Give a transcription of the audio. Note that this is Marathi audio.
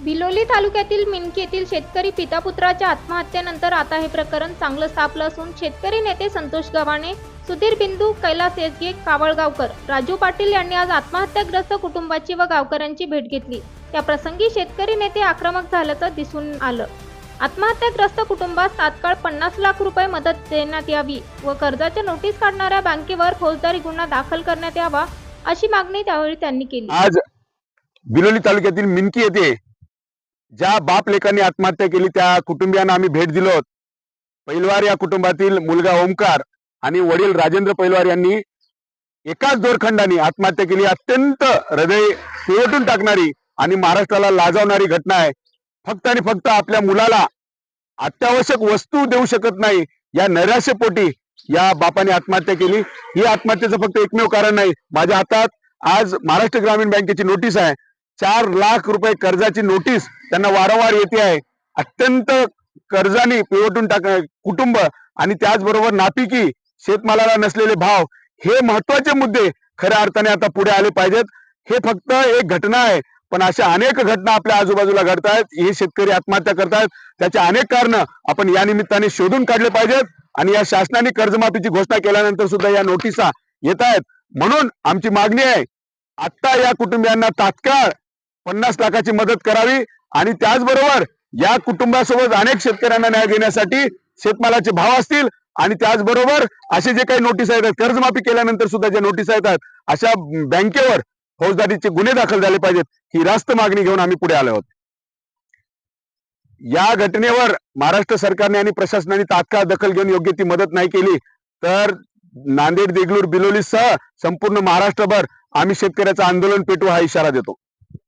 बिलोली तालुक्यातील मिनकी येथील शेतकरी पितापुत्राच्या आत्महत्येनंतर आता हे प्रकरण चांगलं सापलं असून शेतकरी नेते संतोष गव्हाणे सुधीर बिंदू कैलास येसगे कावळगावकर राजू पाटील यांनी आज आत्महत्याग्रस्त कुटुंबाची व गावकऱ्यांची भेट घेतली. त्या प्रसंगी शेतकरी नेते आक्रमक झाल्याचं दिसून आलं. आत्महत्याग्रस्त कुटुंबास तात्काळ पन्नास लाख रुपये मदत देण्यात यावी व कर्जाच्या नोटीस काढणाऱ्या बँकेवर फौजदारी गुन्हा दाखल करण्यात यावा अशी मागणी त्यावेळी त्यांनी केली. आज बिलोली तालुक्यातील मिनकी येथे ज्या बाप लेकांनी आत्महत्या केली त्या कुटुंबियांना आम्ही भेट दिलो. पैलवार या कुटुंबातील मुलगा ओमकार आणि वडील राजेंद्र पैलवार यांनी एकाच दोरखंडाने आत्महत्या केली. अत्यंत हृदय पिवटून टाकणारी आणि महाराष्ट्राला लाजवणारी घटना आहे. फक्त आणि फक्त आपल्या मुलाला अत्यावश्यक वस्तू देऊ शकत नाही. या नैराश्यपोटी या बापाने आत्महत्या केली. ही आत्महत्येचं फक्त एकमेव कारण नाही. माझ्या हातात आज महाराष्ट्र ग्रामीण बँकेची नोटीस आहे. चार लाख रुपये कर्जाची नोटीस त्यांना वारंवार येते आहे. अत्यंत कर्जाने पिवटून टाक कुटुंब आणि त्याचबरोबर नापिकी शेतमालाला नसलेले भाव हे महत्त्वाचे मुद्दे खऱ्या अर्थाने आता पुढे आले पाहिजेत. हे फक्त एक घटना आहे पण अशा अनेक घटना आपल्या आजूबाजूला घडतायत. हे शेतकरी आत्महत्या करतायत. त्याचे अनेक कारण आपण या निमित्ताने शोधून काढले पाहिजेत. आणि या शासनाने कर्जमाफीची घोषणा केल्यानंतर सुद्धा या नोटिसा येत आहेत म्हणून आमची मागणी आहे आत्ता या कुटुंबियांना तात्काळ पन्नास लाखाची मदत करावी आणि त्याचबरोबर या कुटुंबासोबत अनेक शेतकऱ्यांना न्याय देण्यासाठी शेतमालाचे भाव असतील आणि त्याचबरोबर असे जे काही नोटीस येतात कर्जमाफी केल्यानंतर सुद्धा जे नोटीस येतात अशा बँकेवर फौजदारीचे गुन्हे दाखल झाले पाहिजेत ही रास्त मागणी घेऊन आम्ही पुढे आलो आहोत. या घटनेवर महाराष्ट्र सरकारने आणि प्रशासनाने तात्काळ दखल घेऊन योग्य ती मदत नाही केली तर नांदेड देगलूर बिलोलीसह संपूर्ण महाराष्ट्रभर आम्ही शेतकऱ्याचं आंदोलन पेटू हा इशारा देतो.